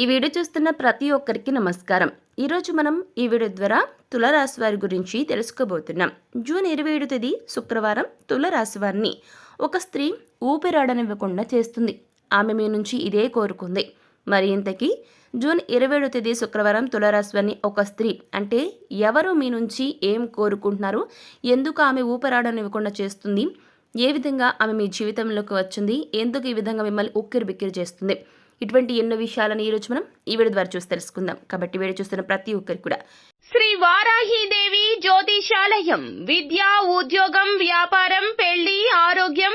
ఈ వీడియో చూస్తున్న ప్రతి ఒక్కరికి నమస్కారం. ఈరోజు మనం ఈ వీడియో ద్వారా తులరాశి వారి గురించి తెలుసుకోబోతున్నాం. జూన్ ఇరవై ఏడు తేదీ శుక్రవారం తులరాశి వారిని ఒక స్త్రీ ఊపిరాడనివ్వకుండా చేస్తుంది. ఆమె మీ నుంచి ఇదే కోరుకుంది. మరి ఇంతకీ జూన్ ఇరవై ఏడు తేదీ శుక్రవారం తులరాశి వారిని ఒక స్త్రీ అంటే ఎవరు మీ నుంచి ఏం కోరుకుంటున్నారు? ఎందుకు ఆమె ఊపిరాడనివ్వకుండా చేస్తుంది? ఏ విధంగా ఆమె మీ జీవితంలోకి వచ్చింది? ఎందుకు ఈ విధంగా మిమ్మల్ని ఉక్కిరి బిక్కిరి చేస్తుంది? ఇటువంటి ఎన్నో విషయాలను ఈరోజు మనం ఈ వీడియో ద్వారా చూసి తెలుసుకుందాం. కాబట్టి వీడియో చూస్తున్న ప్రతి ఒక్కరికి కూడా శ్రీ వారాహీదేవి జ్యోతిషాలయం విద్య ఉద్యోగం వ్యాపారం పెళ్ళి ఆరోగ్యం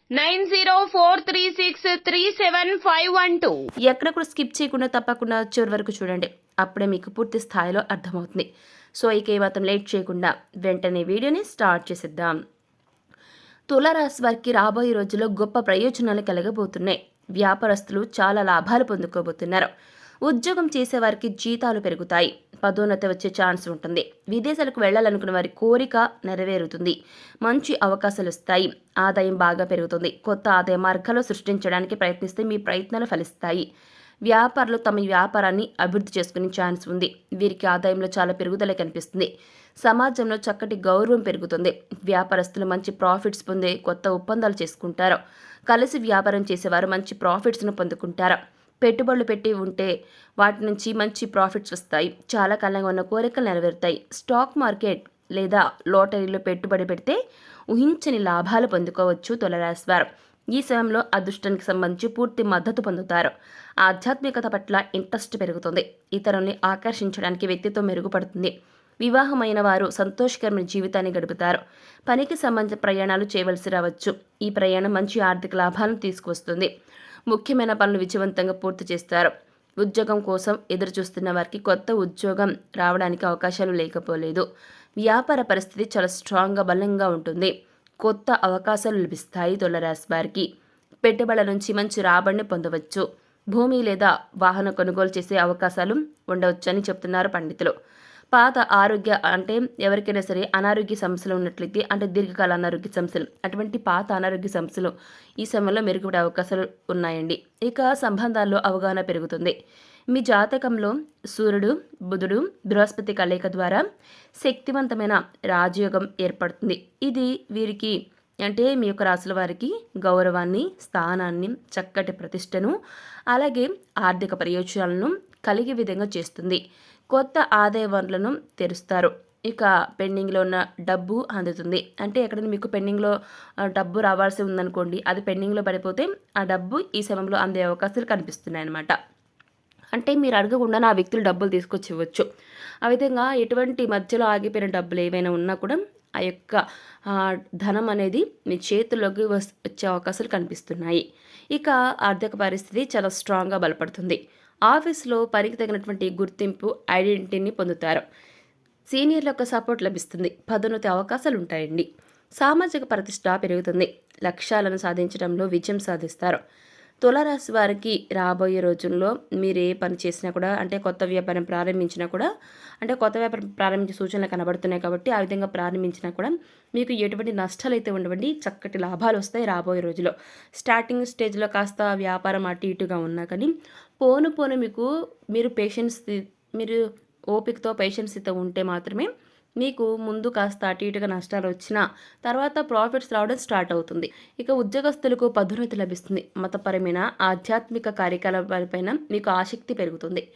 nine zero four three six three seven five one two. ఎక్కడ కూడా స్కిప్ చేయకుండా తప్పకుండా చివరి వరకు చూడండి. అప్పుడే మీకు పూర్తి స్థాయిలో అర్థమవుతుంది. సో ఇక ఏమాత్రం లేట్ చేయకుండా వెంటనే వీడియోని స్టార్ట్ చేసేద్దాం. తులారాశి వారికి రాబోయే రోజుల్లో గొప్ప ప్రయోజనాలు కలగబోతున్నాయి. వ్యాపారస్తులు చాలా లాభాలు పొందుకోబోతున్నారు. ఉద్యోగం చేసేవారికి జీతాలు పెరుగుతాయి. పదోన్నతి వచ్చే ఛాన్స్ ఉంటుంది. విదేశాలకు వెళ్ళాలనుకున్న వారి కోరిక నెరవేరుతుంది. మంచి అవకాశాలు వస్తాయి. ఆదాయం బాగా పెరుగుతుంది. కొత్త ఆదాయ మార్గాలు సృష్టించడానికి ప్రయత్నిస్తే మీ ప్రయత్నాలు ఫలిస్తాయి. వ్యాపారులు తమ వ్యాపారాన్ని అభివృద్ధి చేసుకునే ఛాన్స్ ఉంది. వీరికి ఆదాయంలో చాలా పెరుగుదల కనిపిస్తుంది. సమాజంలో చక్కటి గౌరవం పెరుగుతుంది. వ్యాపారస్తులు మంచి ప్రాఫిట్స్ పొందే కొత్త ఒప్పందాలు చేసుకుంటారు. కలిసి వ్యాపారం చేసేవారు మంచి ప్రాఫిట్స్ను పొందుకుంటారు. పెట్టుబడులు పెట్టి ఉంటే వాటి నుంచి మంచి ప్రాఫిట్స్ వస్తాయి. చాలా కాలంగా ఉన్న కోరికలు నెరవేరుతాయి. స్టాక్ మార్కెట్ లేదా లాటరీలో పెట్టుబడి పెడితే ఊహించని లాభాలు పొందుకోవచ్చు తులరాశి వారు ఈ సమయంలో అదృష్టానికి సంబంధించి పూర్తి మద్దతు పొందుతారు. ఆధ్యాత్మికత పట్ల ఇంట్రెస్ట్ పెరుగుతుంది. ఇతరుల్ని ఆకర్షించడానికి వ్యక్తిత్వం మెరుగుపడుతుంది. వివాహమైన వారు సంతోషకరమైన జీవితాన్ని గడుపుతారు. పనికి సంబంధించిన ప్రయాణాలు చేయవలసి రావచ్చు. ఈ ప్రయాణం మంచి ఆర్థిక లాభాలను తీసుకువస్తుంది. ముఖ్యమైన పనులు విజయవంతంగా పూర్తి చేస్తారు. ఉద్యోగం కోసం ఎదురుచూస్తున్న వారికి కొత్త ఉద్యోగం రావడానికి అవకాశాలు లేకపోలేదు. వ్యాపార పరిస్థితి చాలా స్ట్రాంగ్గా బలంగా ఉంటుంది. కొత్త అవకాశాలు లభిస్తాయి తులరాశి వారికి. పెట్టుబడుల నుంచి మంచి రాబడిని పొందవచ్చు. భూమి లేదా వాహన కొనుగోలు చేసే అవకాశాలు ఉండవచ్చని చెప్తున్నారు పండితులు. పాత ఆరోగ్య అంటే ఎవరికైనా సరే అనారోగ్య సమస్యలు ఉన్నట్లయితే అంటే దీర్ఘకాల అనారోగ్య సమస్యలు అటువంటి పాత అనారోగ్య సమస్యలు ఈ సమయంలో మెరుగుపడే అవకాశాలు ఉన్నాయండి. ఇక సంబంధాల్లో అవగాహన పెరుగుతుంది. మీ జాతకంలో సూర్యుడు బుధుడు బృహస్పతి కలయిక ద్వారా శక్తివంతమైన రాజయోగం ఏర్పడుతుంది. ఇది వీరికి అంటే మీ యొక్క రాశుల వారికి గౌరవాన్ని స్థానాన్ని చక్కటి ప్రతిష్టను అలాగే ఆర్థిక ప్రయోజనాలను కలిగే విధంగా చేస్తుంది. కొత్త ఆదాయ వనరులను తెరుస్తారు. ఇక పెండింగ్లో ఉన్న డబ్బు అందుతుంది. అంటే ఎక్కడైనా మీకు పెండింగ్లో డబ్బు రావాల్సి ఉందనుకోండి అది పెండింగ్లో పడిపోతే ఆ డబ్బు ఈ సమయంలో అందే అవకాశాలు కనిపిస్తున్నాయి అన్నమాట అంటే మీరు అడగకుండా నా వ్యక్తులు డబ్బులు తీసుకొచ్చి ఇవ్వచ్చు. ఆ విధంగా ఎటువంటి మధ్యలో ఆగిపోయిన డబ్బులు ఏవైనా ఉన్నా కూడా ఆ యొక్క ధనం అనేది మీ చేతుల్లోకి వచ్చే అవకాశాలు కనిపిస్తున్నాయి. ఇక ఆర్థిక పరిస్థితి చాలా స్ట్రాంగ్గా బలపడుతుంది. ఆఫీస్లో పనికి తగినటువంటి గుర్తింపు ఐడెంటిటీని పొందుతారు. సీనియర్ల యొక్క సపోర్ట్ లభిస్తుంది. పదోన్నతి అవకాశాలు ఉంటాయండి సామాజిక ప్రతిష్ట పెరుగుతుంది. లక్ష్యాలను సాధించడంలో విజయం సాధిస్తారు. తులరాశి వారికి రాబోయే రోజుల్లో మీరు ఏ పని చేసినా కూడా అంటే కొత్త వ్యాపారం ప్రారంభించినా కూడా అంటే కొత్త వ్యాపారం ప్రారంభించే సూచనలు కనబడుతున్నాయి కాబట్టి ఆ విధంగా ప్రారంభించినా కూడా మీకు ఎటువంటి నష్టాలు అయితే ఉండవండి. చక్కటి లాభాలు వస్తాయి రాబోయే రోజుల్లో. స్టార్టింగ్ స్టేజ్లో కాస్త వ్యాపారం అటు ఇటుగా ఉన్నా కానీ పోను పోను మీకు మీరు పేషెన్స్ మీరు ఓపికతో పేషెన్స్తో ఉంటే మాత్రమే మీకు ముందు కాస్త అటు ఇటుగా నష్టాలు వచ్చినా తర్వాత ప్రాఫిట్స్ రావడం స్టార్ట్ అవుతుంది. ఇక ఉద్యోగస్తులకు పదోన్నతి లభిస్తుంది. మతపరమైన ఆధ్యాత్మిక కార్యకలాపాలపైన మీకు ఆసక్తి పెరుగుతుంది.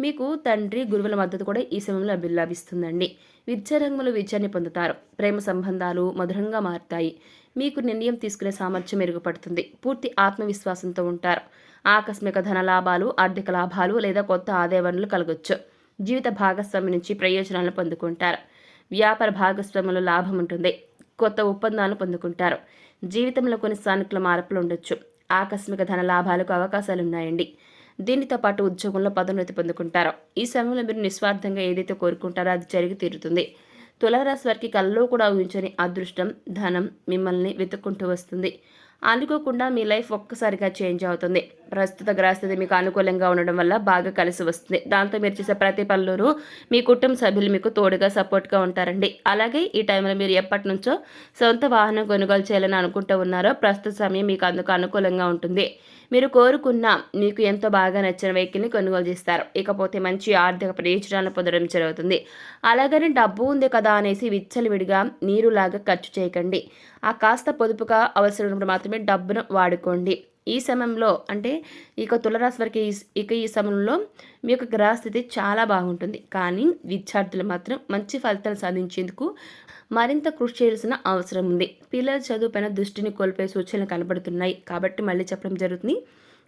మీకు తండ్రి గురువుల మద్దతు కూడా ఈ సమయంలో లభిస్తుందండి. విద్యారంగంలో విజయాన్ని పొందుతారు. ప్రేమ సంబంధాలు మధురంగా మారుతాయి. మీకు నిర్ణయం తీసుకునే సామర్థ్యం మెరుగుపడుతుంది. పూర్తి ఆత్మవిశ్వాసంతో ఉంటారు. ఆకస్మిక ధన లాభాలు ఆర్థిక లాభాలు లేదా కొత్త ఆదాయ వనరులు కలగొచ్చు. జీవిత భాగస్వామి నుంచి ప్రయోజనాలను పొందుకుంటారు. వ్యాపార భాగస్వాములు లాభం ఉంటుంది. కొత్త ఒప్పందాలు పొందుకుంటారు. జీవితంలో కొన్ని సానుకూల మార్పులు ఉండొచ్చు. ఆకస్మిక ధన లాభాలకు అవకాశాలు ఉన్నాయండి దీనితో పాటు ఉద్యోగంలో పదోన్నతి పొందుకుంటారు. ఈ సమయంలో మీరు నిస్వార్థంగా ఏదైతే కోరుకుంటారో అది జరిగి తీరుతుంది. తులారాశి వారికి కల్లో కూడా ఊహించని అదృష్టం ధనం మిమ్మల్ని వెతుక్కుంటూ వస్తుంది. అనుకోకుండా మీ లైఫ్ ఒక్కసారిగా చేంజ్ అవుతుంది. ప్రస్తుత గ్రహస్థితి మీకు అనుకూలంగా ఉండడం వల్ల బాగా కలిసి వస్తుంది. దాంతో మీరు చేసే ప్రతి పనులను మీ కుటుంబ సభ్యులు మీకు తోడుగా సపోర్ట్గా ఉంటారండి. అలాగే ఈ టైంలో మీరు ఎప్పటి నుంచో సొంత వాహనం కొనుగోలు చేయాలని అనుకుంటూ ఉన్నారో ప్రస్తుత సమయం మీకు అందుకు అనుకూలంగా ఉంటుంది. మీరు కోరుకున్న మీకు ఎంతో బాగా నచ్చిన వెహికల్ని కొనుగోలు చేస్తారు. ఇకపోతే మంచి ఆర్థిక ప్రయోజనాలను పొందడం జరుగుతుంది. అలాగని డబ్బు ఉంది కదా అనేసి విచ్చలవిడిగా నీరులాగా ఖర్చు చేయకండి. ఆ కాస్త పొదుపుగా అవసరమైనప్పుడు మాత్రమే డబ్బును వాడుకోండి. ఈ సమయంలో అంటే ఇక తులరాశి వారికి ఇక ఈ సమయంలో మీ యొక్క గ్రహస్థితి చాలా బాగుంటుంది. కానీ విద్యార్థులు మాత్రం మంచి ఫలితాలు సాధించేందుకు మరింత కృషి చేయాల్సిన అవసరం ఉంది. పిల్లల చదువుపైన దృష్టిని కోల్పోయే సూచనలు కనబడుతున్నాయి. కాబట్టి మళ్ళీ చెప్పడం జరుగుతుంది.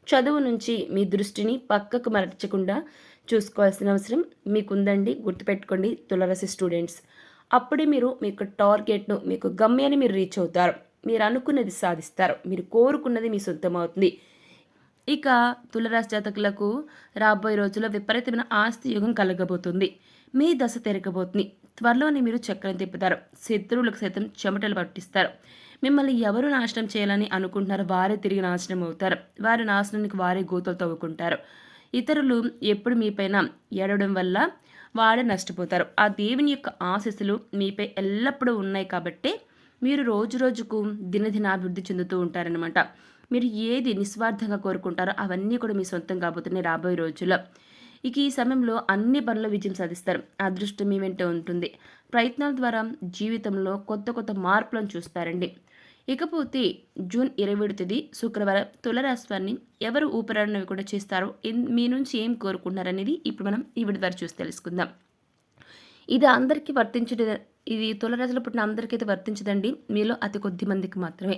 చదువు నుంచి మీ దృష్టిని పక్కకు మరచకుండా చూసుకోవాల్సిన అవసరం మీకుందండి. గుర్తుపెట్టుకోండి తులరాశి స్టూడెంట్స్. అప్పుడే మీరు మీ యొక్క టార్గెట్ను మీకు గమ్యాన్ని మీరు రీచ్ అవుతారు. మీరు అనుకున్నది సాధిస్తారు. మీరు కోరుకున్నది మీ సొంతం అవుతుంది ఇక తులరాశి జాతకులకు రాబోయే రోజుల్లో విపరీతమైన ఆస్తి యుగం కలగబోతుంది. మీ దశ తిరగబోతుంది. త్వరలోనే మీరు చక్రం తిప్పుతారు. శత్రువులకు సైతం చెమటలు పట్టిస్తారు. మిమ్మల్ని ఎవరు నాశనం చేయాలని అనుకుంటున్నారో వారే తిరిగి నాశనం అవుతారు. వారి నాశనానికి వారే గోతలు తవ్వుకుంటారు. ఇతరులు ఎప్పుడు మీపైన ఏడవడం వల్ల వాడే నష్టపోతారు. ఆ దేవుని యొక్క ఆశీస్సులు మీపై ఎల్లప్పుడూ ఉన్నాయి కాబట్టి మీరు రోజు రోజుకు దినదినాభివృద్ధి చెందుతూ ఉంటారనమాట మీరు ఏది నిస్వార్థంగా కోరుకుంటారో అవన్నీ కూడా మీ సొంతం కాబోతున్నాయి రాబోయే రోజుల్లో. ఇక ఈ సమయంలో అన్ని పనులు విజయం సాధిస్తారు. అదృష్టం మీ వెంట ఉంటుంది. ప్రయత్నాల ద్వారా జీవితంలో కొత్త కొత్త మార్పులను చూస్తారండి. ఇకపోతే జూన్ ఇరవై తేదీ శుక్రవారం తులరాశ్వాన్ని ఎవరు ఊపిరాడనవి కూడా చేస్తారో ఎన్- మీ నుంచి ఏం కోరుకుంటున్నారనేది ఇప్పుడు మనం ఈ విడి ద్వారా చూసి తెలుసుకుందాం. ఇది అందరికీ వర్తించడం ఇది తులరాశిలో పుట్టిన అందరికీ అయితే వర్తించదండి. మీలో అతి కొద్ది మందికి మాత్రమే.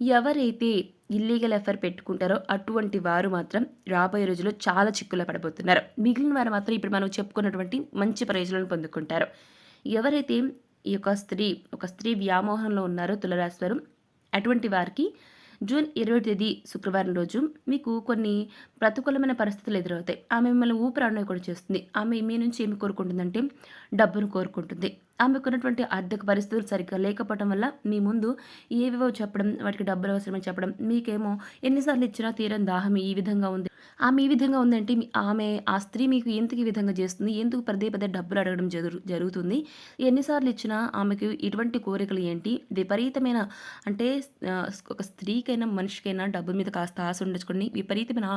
ఎవరైతే ఇల్లీగల్ ఎఫర్ పెట్టుకుంటారో అటువంటి వారు మాత్రం రాబోయే రోజుల్లో చాలా చిక్కులో పడబోతున్నారు. మిగిలిన వారు మాత్రం ఇప్పుడు మనం చెప్పుకున్నటువంటి మంచి ప్రయోజనాలను పొందుకుంటారు. ఎవరైతే ఈ యొక్క స్త్రీ ఒక స్త్రీ వ్యామోహంలో ఉన్నారో తులరాశి వారు అటువంటి వారికి జూన్ ఇరవై తేదీ శుక్రవారం రోజు మీకు కొన్ని ప్రతికూలమైన పరిస్థితులు ఎదురవుతాయి. ఆమె మిమ్మల్ని ఊపిరాడడం కూడా చేస్తుంది. ఆమె మీ నుంచి ఏమి కోరుకుంటుందంటే డబ్బును కోరుకుంటుంది. ఆమెకు ఉన్నటువంటి ఆర్థిక పరిస్థితులు సరిగ్గా లేకపోవడం వల్ల మీ ముందు ఏవేవో చెప్పడం వాటికి డబ్బులు అవసరమని చెప్పడం మీకేమో ఎన్నిసార్లు ఇచ్చినా తీరని దాహం ఈ విధంగా ఉంది. ఆమె ఈ విధంగా ఉందంటే ఆమె ఆ స్త్రీ మీకు ఎందుకు ఈ విధంగా చేస్తుంది? ఎందుకు పదే పదే డబ్బులు అడగడం జరు జరుగుతుంది? ఎన్నిసార్లు ఇచ్చినా ఆమెకు ఇటువంటి కోరికలు ఏంటి? విపరీతమైన అంటే ఒక స్త్రీకైనా మనిషికైనా డబ్బు మీద కాస్త ఆశ ఉండొచ్చుకోండి విపరీతమైన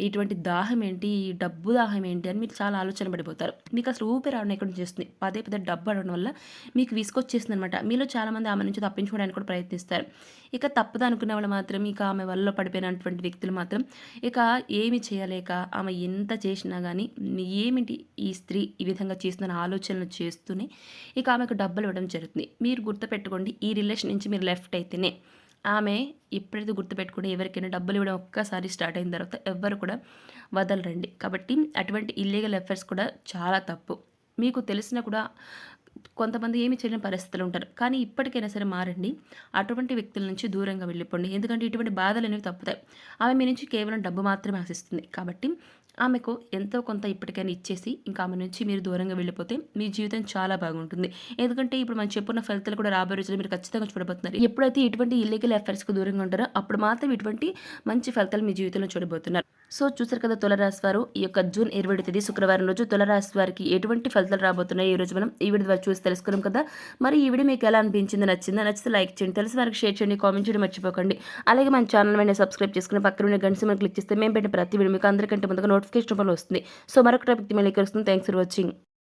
ఇటువంటి దాహం ఏంటి? ఈ డబ్బు దాహం ఏంటి? అని మీరు చాలా ఆలోచన పడిపోతారు. మీకు అసలు ఊపిరి రావడం ఎక్కడ చేస్తుంది పదే పదే డబ్బు అడగడం వల్ల మీకు విసుకొచ్చేసింది అనమాట మీలో చాలామంది ఆమె నుంచి తప్పించుకోవడానికి కూడా ప్రయత్నిస్తారు. ఇక తప్పదు అనుకున్న వాళ్ళు మాత్రం ఇక ఆమె వల్ల పడిపోయినటువంటి వ్యక్తులు మాత్రం ఇక ఏమి చేయలేక ఆమె ఎంత చేసినా కానీ ఏమిటి ఈ స్త్రీ ఈ విధంగా చేస్తుందని ఆలోచనలు చేస్తూనే ఇక ఆమెకు డబ్బులు ఇవ్వడం జరుగుతుంది. మీరు గుర్తుపెట్టుకోండి ఈ రిలేషన్ నుంచి మీరు లెఫ్ట్ అయితేనే ఆమె ఎప్పుడైతే గుర్తుపెట్టుకుంటే ఎవరికైనా డబ్బులు ఇవ్వడం ఒక్కసారి స్టార్ట్ అయిన తర్వాత ఎవ్వరు కూడా వదలరండి. కాబట్టి అటువంటి ఇల్లీగల్ ఎఫర్ట్స్ కూడా చాలా తప్పు. మీకు తెలిసినా కూడా కొంతమంది ఏమి చేయని పరిస్థితులు ఉంటారు. కానీ ఇప్పటికైనా సరే మారండి. అటువంటి వ్యక్తుల నుంచి దూరంగా వెళ్ళిపోండి. ఎందుకంటే ఇటువంటి బాధలు అనేవి తప్పుతాయి. ఆమె మీ నుంచి కేవలం డబ్బు మాత్రమే ఆశిస్తుంది. కాబట్టి ఆమెకు ఎంతో కొంత ఇప్పటికైనా ఇచ్చేసి ఇంకా ఆమె నుంచి మీరు దూరంగా వెళ్ళిపోతే మీ జీవితం చాలా బాగుంటుంది. ఎందుకంటే ఇప్పుడు మనం చెప్పున్న ఫలితాలు కూడా రాబోయే రోజులు మీరు ఖచ్చితంగా చూడబోతున్నారు. ఎప్పుడైతే ఇటువంటి ఇల్లీగల్ అఫైర్స్కి దూరంగా ఉంటారో అప్పుడు మాత్రం ఇటువంటి మంచి ఫలితాలు మీ జీవితంలో చూడబోతున్నారు. సో చూసారు కదా తులరాశి వారు. ఈ యొక్క జూన్ ఇరవై తేదీ శుక్రవారం రోజు తులరాశి వారికి ఎటువంటి ఫలితాలు రాబోతున్నాయి ఈ రోజు మనం ఈ వీడియో ద్వారా చూసి తెలుసుకున్నాం కదా. మరి ఈ వీడియో మీకు ఎలా అనిపించింది నచ్చిందా నచ్చితే లైక్ చేయండి తెలిసి వారికి షేర్ చేయండి కామెంట్ చేయడం మర్చిపోకండి. అలాగే మన ఛానల్ మీద సబ్స్క్రైబ్ చేసుకుని పక్కన ఉన్న గంట మనం క్లిక్ చేస్తే మేము పెట్టిన ప్రతి వీడియో మీకు అందరికంటే ముందుగా నోటిఫికేషన్ రూపంలో వస్తుంది. సో మరొక టాపిక్ మళ్ళీ కలుస్తుంది థ్యాంక్స్ ఫర్ వాచింగ్